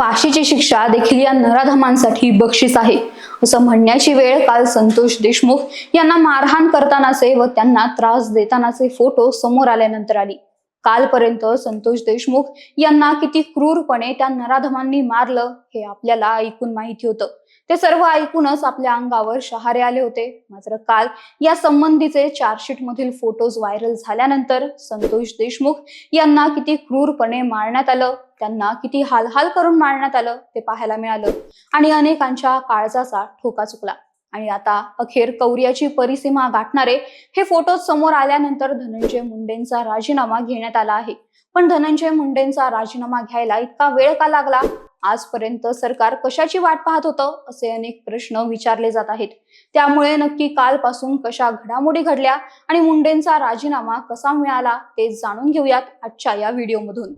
फाशीची शिक्षा देखील या नराधमांसाठी बक्षीस आहे. असं म्हणण्याची वेळ काल संतोष देशमुख यांना मारहाण करतानाचे व त्यांना त्रास देतानाचे फोटो समोर आल्यानंतर आली. कालपर्यंत संतोष देशमुख यांना किती क्रूरपणे त्या नराधमांनी मारलं हे आपल्याला ऐकून माहिती होतं. ते सर्व ऐकूनच आपल्या अंगावर शहारे आले होते. मात्र काल या संबंधीचे चार्जशीट मधील फोटोज व्हायरल झाल्यानंतर संतोष देशमुख यांना किती क्रूरपणे मारण्यात आलं त्यांना किती हालहाल करून मारण्यात आलं ते पाहायला मिळालं आणि अनेकांच्या काळजाचा ठोका चुकला. आणि आता अखेर कौर्याची परिसीमा गाठणारे हे फोटो समोर आल्यानंतर धनंजय मुंडेंचा राजीनामा घेण्यात आला आहे. पण धनंजय मुंडेंचा राजीनामा घ्यायला इतका वेळ का लागला? आजपर्यंत सरकार कशाची वाट पाहत होतं? असे अनेक प्रश्न विचारले जात आहेत. त्यामुळे नक्की कालपासून कशा घडामोडी घडल्या आणि मुंडेंचा राजीनामा कसा मिळाला ते जाणून घेऊयात आजच्या या व्हिडिओमधून.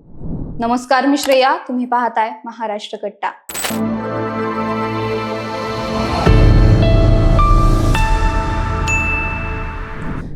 नमस्कार मी श्रेया तुम्ही पाहताय महाराष्ट्र कट्टा.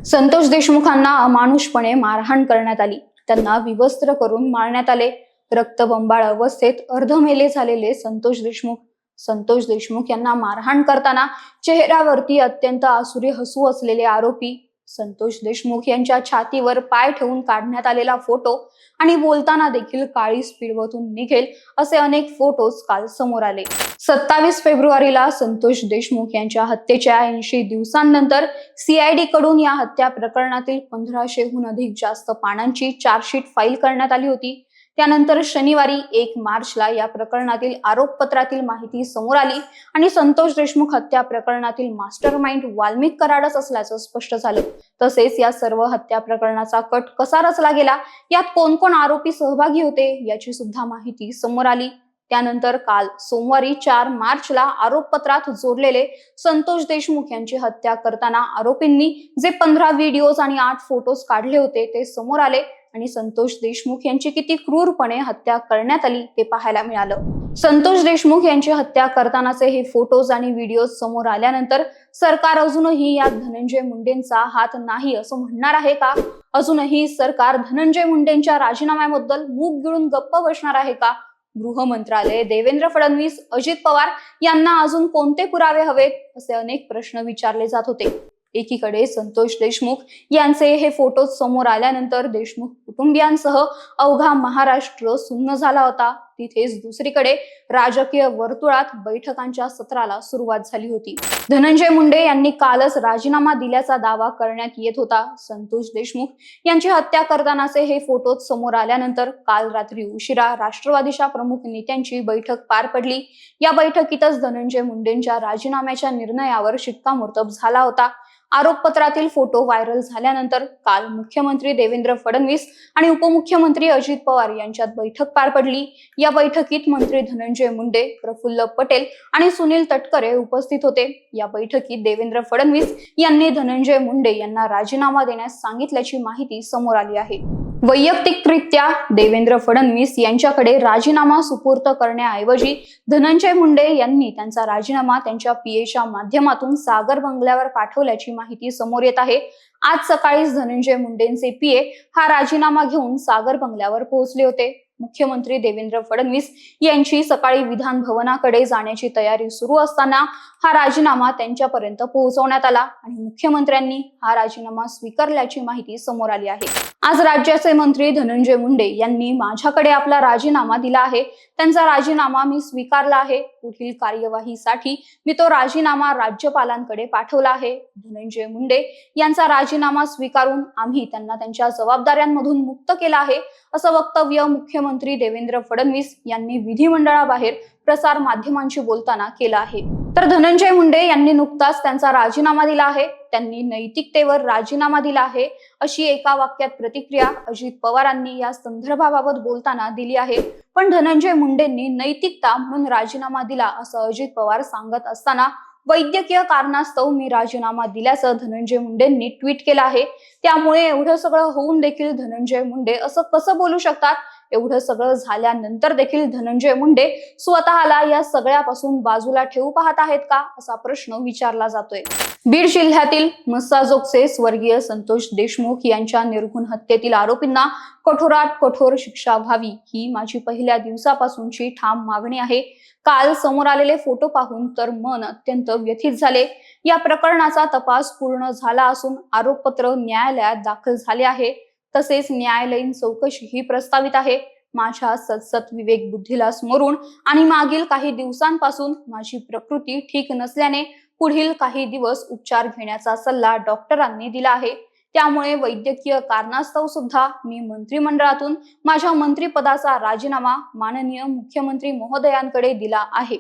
संतोष देशमुखांना अमानुषपणे मारहाण करण्यात आली. त्यांना विवस्त्र करून मारण्यात आले. रक्तबंबाळ अवस्थेत अर्धमेले झालेले संतोष देशमुख संतोष देशमुख यांना मारहाण करताना चेहऱ्यावरती अत्यंत आसुरी हसू असलेले आरोपी संतोष देशमुख यांच्या छातीवर पाय ठेवून काढण्यात आलेला फोटो आणि बोलताना देखील काळी स्पीडवतून निघेल असे अनेक फोटोज काल समोर आले. सत्तावीस फेब्रुवारीला संतोष देशमुख यांच्या हत्येच्या ऐंशी दिवसांनंतर सीआयडी कडून या हत्या प्रकरणातील पंधराशेहून अधिक जास्त पानांची चार्जशीट फाईल करण्यात आली होती. त्यानंतर शनिवारी एक मार्चला या प्रकरणातील आरोपपत्रातील माहिती समोर आली आणि संतोष देशमुख हत्या प्रकरणातील मास्टर माइंड वाल्मिक कराडच असल्याचं स्पष्ट झालं. तसेच या सर्व हत्या प्रकरणाचा कट कसा रचला गेला यात कोण कोण आरोपी सहभागी होते याची सुद्धा माहिती समोर आली. त्यानंतर काल सोमवारी चार मार्चला आरोपपत्रात जोडलेले संतोष देशमुख यांची हत्या करताना आरोपींनी जे पंधरा व्हिडिओज आणि आठ फोटोज काढले होते ते समोर आले. आणि संतोष देशमुख यांची किती क्रूरपणे हत्या करण्यात आली ते पाहायला मिळालं. संतोष देशमुख यांची हत्या करतानाचे हे फोटोज आणि व्हिडिओज समोर आल्यानंतर सरकार अजूनही यात धनंजय मुंडेंचा हात नाही असं म्हणणार आहे का? अजूनही सरकार धनंजय मुंडेंच्या राजीनाम्याबद्दल मूग गिळून गप्प बसणार आहे का? गृह मंत्रालय देवेंद्र फडणवीस अजित पवार यांना अजून कोणते पुरावे हवेत? असे अनेक प्रश्न विचारले जात होते. एकीकडे संतोष देशमुख यांचे हे फोटो समोर आल्यानंतर देशमुख कुटुंबियांसह अवघा महाराष्ट्र सुन्न झाला होता. तिथेच दुसरीकडे राजकीय वर्तुळात बैठकांच्या सत्राला सुरुवात झाली होती. धनंजय मुंडे यांनी कालच राजीनामा दिल्याचा दावा करण्यात येत होता. संतोष देशमुख यांची हत्या करतानाचे हे फोटो समोर आल्यानंतर काल रात्री उशिरा राष्ट्रवादीच्या प्रमुख नेत्यांची बैठक पार पडली. या बैठकीतच धनंजय मुंडेंच्या राजीनाम्याच्या निर्णयावर शिक्कामोर्तब झाला होता. आरोपपत्रातील फोटो व्हायरल झाल्यानंतर काल मुख्यमंत्री देवेंद्र फडणवीस आणि उपमुख्यमंत्री अजित पवार यांच्यात बैठक पार पडली. या बैठकीत मंत्री धनंजय मुंडे प्रफुल्ल पटेल आणि सुनील तटकरे उपस्थित होते. या बैठकीत देवेंद्र फडणवीस यांनी धनंजय मुंडे यांना राजीनामा देण्यास सांगितल्याची माहिती समोर आली आहे. वैयक्तिकरित्या देवेंद्र फडणवीस यांच्याकडे राजीनामा सुपूर्त करण्याऐवजी धनंजय मुंडे यांनी त्यांचा राजीनामा त्यांच्या पीएच्या माध्यमातून सागर बंगल्यावर पाठवल्याची माहिती समोर येत आहे. आज सकाळीच धनंजय मुंडेंचे पीए हा राजीनामा घेऊन सागर बंगल्यावर पोहोचले होते. मुख्यमंत्री देवेंद्र फडणवीस यांची सकाळी विधान भवनाकडे जाण्याची तयारी सुरू असताना हा राजीनामा त्यांच्यापर्यंत पोहोचवण्यात आला आणि मुख्यमंत्र्यांनी हा राजीनामा स्वीकारल्याची माहिती समोर आली आहे. आज राज्याचे मंत्री धनंजय मुंडे यांनी माझ्याकडे आपला राजीनामा दिला आहे. त्यांचा राजीनामा मी स्वीकारला आहे. पुढील कार्यवाहीसाठी मी तो राजीनामा राज्यपालांकडे पाठवला आहे. धनंजय मुंडे यांचा राजीनामा स्वीकारून आम्ही त्यांना त्यांच्या जबाबदाऱ्यांमधून मुक्त केला आहे. असं वक्तव्य मुख्यमंत्री देवेंद्र फडणवीस यांनी विधिमंडळाबाहेर प्रसार माध्यमांशी बोलताना केला आहे. तर धनंजय मुंडे यांनी नुकताच त्यांचा राजीनामा दिला आहे. त्यांनी नैतिकतेवर राजीनामा दिला आहे. अशी एका वाक्यात प्रतिक्रिया अजित पवारांनी या संदर्भाबाबत बोलताना दिली आहे. पण धनंजय मुंडेंनी नैतिकता म्हणून राजीनामा दिला असं अजित पवार सांगत असताना वैद्यकीय कारणास्तव मी राजीनामा दिल्याचं धनंजय मुंडेंनी ट्विट केलं आहे. त्यामुळे एवढं सगळं होऊन देखील धनंजय मुंडे असं कसं बोलू शकतात? एवढं सगळं झाल्यानंतर देखील धनंजय मुंडे स्वतःला या सगळ्यापासून बाजूला ठेवू पाहत आहेत का असा प्रश्न विचारला जातोय. बीड जिल्ह्यातील मस्साजोगचे स्वर्गीय संतोष देशमुख यांच्या निर्गुण हत्येतील आरोपींना कठोरात कठोर शिक्षा व्हावी ही माझी पहिल्या दिवसापासूनची ठाम मागणी आहे. काल समोर आलेले फोटो पाहून तर मन अत्यंत व्यथित झाले. या प्रकरणाचा तपास पूर्ण झाला असून आरोपपत्र न्यायालयात दाखल झाले आहे. तसेच न्यायालयीन चौकशी ही प्रस्तावित आहे. माझ्या सतसत विवेक बुद्धीला स्मरून आणि मागील काही दिवसांपासून माझी प्रकृती ठीक नसल्याने पुढील काही दिवस उपचार घेण्याचा सल्ला डॉक्टरांनी दिला आहे. त्यामुळे वैद्यकीय कारणास्तव सुद्धा मी मंत्रिमंडळातून माझ्या मंत्रिपदाचा राजीनामा माननीय मुख्यमंत्री महोदयांकडे दिला आहे.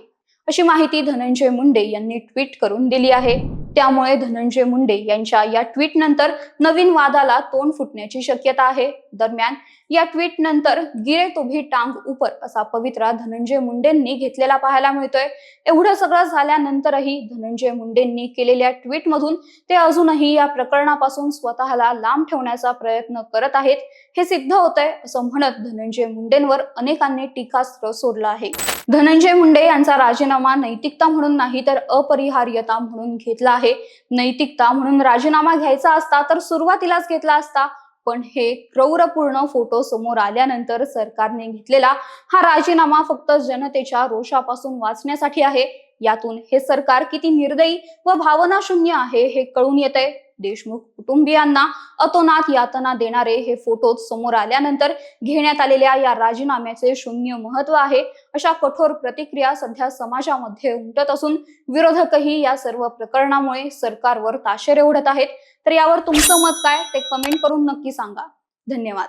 अशी माहिती धनंजय मुंडे यांनी ट्विट करून दिली आहे. त्यामुळे धनंजय मुंडे यांच्या या ट्विट नंतर नवीन वादाला तोंड फुटण्याची शक्यता आहे. दरम्यान या ट्विट नंतर गिरे तोभी टांग उपर असा पवित्रा धनंजय मुंडेंनी घेतलेला पाहायला मिळतोय. एवढं सगळं झाल्यानंतरही धनंजय मुंडेंनी केलेल्या ट्विटमधून ते अजूनही या प्रकरणापासून स्वतःला लांब ठेवण्याचा प्रयत्न करत आहेत. हे सिद्ध होत आहे असं म्हणत धनंजय मुंडेंवर अनेकांनी टीकास्त्र सोडलं आहे. धनंजय मुंडे यांचा राजीनामा नैतिकता म्हणून नाही तर अपरिहार्यता म्हणून घेतला आहे. नैतिकता म्हणून राजीनामा घ्यायचा असता तर सुरुवातीलाच घेतला असता पण हे क्रौरपूर्ण फोटो समोर आल्यानंतर सरकारने घेतलेला हा राजीनामा फक्त जनतेच्या रोषापासून वाचण्यासाठी आहे. यातून हे सरकार किती निर्दयी व भावनाशून्य आहे हे कळून येत आहे देशमुख कुटुंबियांना अतोनात यातना देणारे हे फोटो समोर आल्यानंतर घेण्यात आलेल्या या राजीनाम्याचे शून्य महत्त्व आहे अशा कठोर प्रतिक्रिया सध्या समाजामध्ये उमटत असून विरोधकही या सर्व प्रकरणामुळे सरकारवर ताशेरे ओढत आहेत. तर यावर तुमचं मत काय? ते कमेंट करून नक्की सांगा. धन्यवाद.